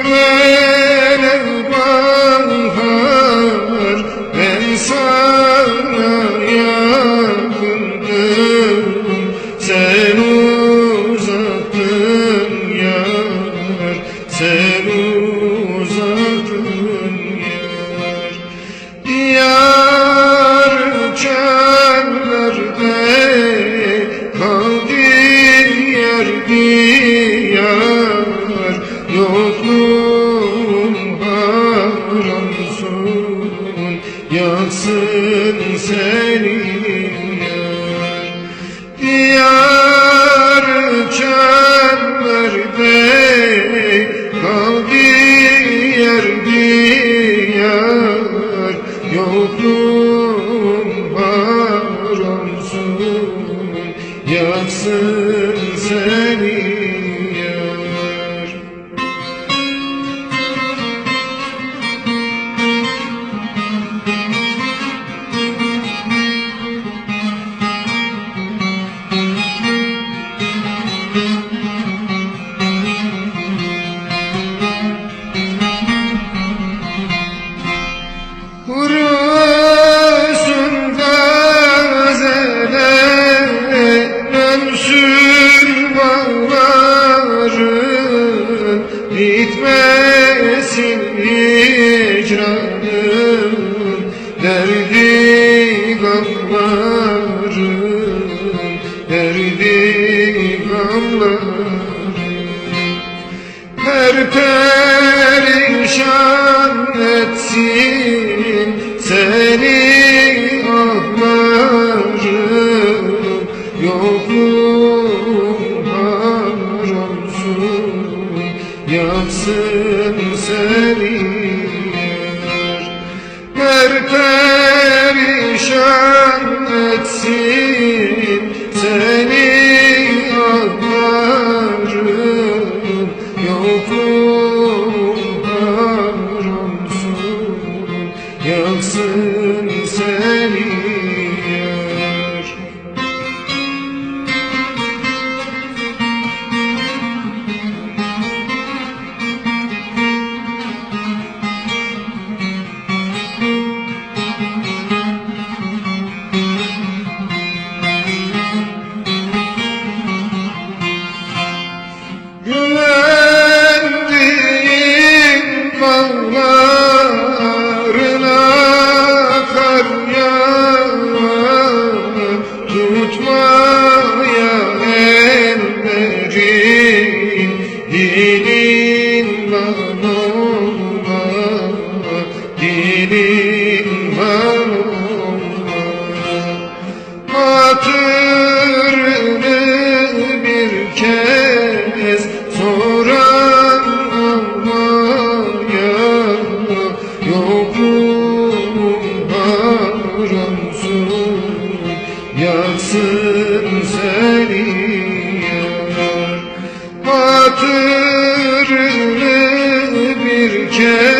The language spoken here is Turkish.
الغالب Música Derdi gamlarım Derdi gamlarım Her perişan etsin Seni ahlarım Yokluğum Thank you. Gelin hanıma, gelin hanıma Hatırını bir kez soran olmaya Yokluğum haramsın, yaksın seni yar Hatır ki